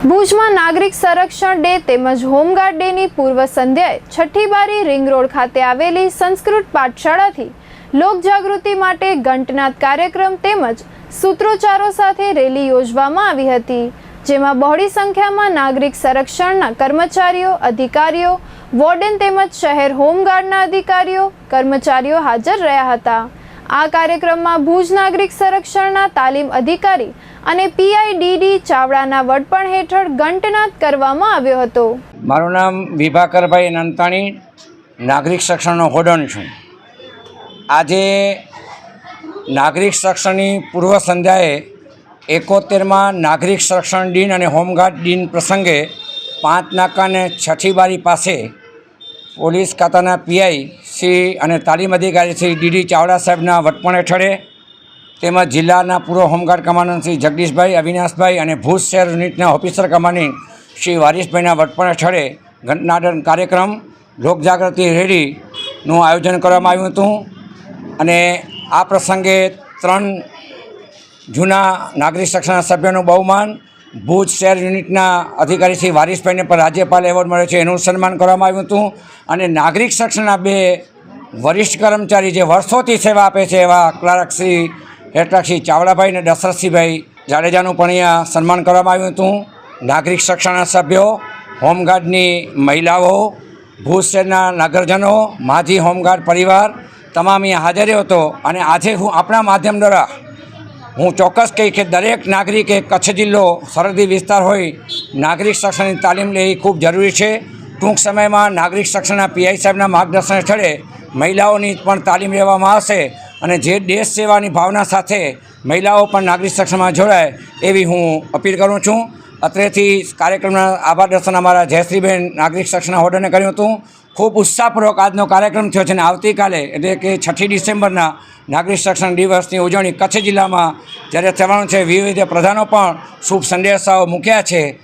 ભુજમાં નાગરિક સંરક્ષણ ડે તેમજ હોમગાર્ડ ડેની પૂર્વ સંધ્યાએ છઠ્ઠી બારી રિંગ રોડ ખાતે આવેલી સંસ્કૃત પાઠશાળાથી લોકજાગૃતિ માટે ઘંટનાદ કાર્યક્રમ તેમજ સૂત્રોચ્ચારો સાથે રેલી યોજવામાં આવી હતી, જેમાં બહોળી સંખ્યામાં નાગરિક સંરક્ષણના કર્મચારીઓ, અધિકારીઓ, વોર્ડન તેમજ શહેર હોમગાર્ડના અધિકારીઓ, કર્મચારીઓ હાજર રહ્યા હતા. આ કાર્યક્રમમાં ભુજ નાગરિક સંરક્ષણના તાલીમ અધિકારી અને પીઆઈડીડી ચાવડાના વડપણ હેઠળ ઘંટનાદ કરવામાં આવ્યો હતો. મારું નામ વિભાકરભાઈ નંતાણી, નાગરિક સંરક્ષણનો હોડન છું. આજે નાગરિક સંરક્ષણની પૂર્વ સંધ્યાએ એકોતેરમાં નાગરિક સંરક્ષણ દિન અને હોમગાર્ડ દિન પ્રસંગે પાંચ નાકા અને છઠ્ઠી બારી પાસે પોલીસ ખાતાના પીઆઈ શ્રી અને તાલીમ અધિકારી શ્રી ડીડી ચાવડા સાહેબના વટપણ હેઠળે તેમજ જિલ્લાના પૂર્વ home guard commandant Shri Jagdishbhai, Avinashbhai અને ભુજ શહેર યુનિટના ઓફિસર કમાન્ડિંગ શ્રી વારીશભાઈના વટપણ હેઠળે ઘટનાદન કાર્યક્રમ, લોકજાગૃતિ રેલીનું આયોજન કરવામાં આવ્યું હતું. અને આ પ્રસંગે ત્રણ જૂના નાગરિક શિક્ષણના સભ્યોનું બહુમાન ભુજ શહેર યુનિટના અધિકારી શ્રી વારીસભાઈને પણ રાજ્યપાલ એવોર્ડ મળ્યો છે. એનું સન્માન કરવામાં આવ્યું હતું અને નાગરિક સંરક્ષણના બે વરિષ્ઠ કર્મચારી જે વર્ષોથી સેવા આપે છે એવા ક્લાર્ક શ્રી હેઠળસિંહ ચાવડાભાઈ અને દશરથસિંહભાઈ જાડેજાનું પણ અહીંયા સન્માન કરવામાં આવ્યું હતું. નાગરિક સંરક્ષણના સભ્યો, હોમગાર્ડની મહિલાઓ, ભુજ શહેરના નગરજનો, માજી હોમગાર્ડ પરિવાર, તમામ અહીંયા હાજર હતો. અને આજે હું આપણા માધ્યમ દ્વારા હું ચોક્કસ કહી કે દરેક નાગરિકે કચ્છ જિલ્લો સરહદી વિસ્તાર હોય, નાગરિક શિક્ષણની તાલીમ લેવી ખૂબ જરૂરી છે. ટૂંક સમયમાં નાગરિક શિક્ષણના પીઆઈ સાહેબના માર્ગદર્શન હેઠળે મહિલાઓની પણ તાલીમ લેવામાં આવશે અને જે દેશ સેવાની ભાવના સાથે મહિલાઓ પણ નાગરિક શિક્ષણમાં જોડાય એવી હું અપીલ કરું છું. અત્રેથી કાર્યક્રમના આભાર દર્શન અમારા જયશ્રીબેન નાગરિક સંરક્ષણના હોર્ડરને કર્યું હતું. ખૂબ ઉત્સાહપૂર્વક આજનો કાર્યક્રમ થયો છે અને આવતીકાલે, એટલે કે છઠ્ઠી ડિસેમ્બરના નાગરિક સંરક્ષણ દિવસની ઉજવણી કચ્છ જિલ્લામાં જ્યારે થવાનું છે, વિવિધ પ્રધાનો પણ શુભ સંદેશાઓ મૂક્યા છે.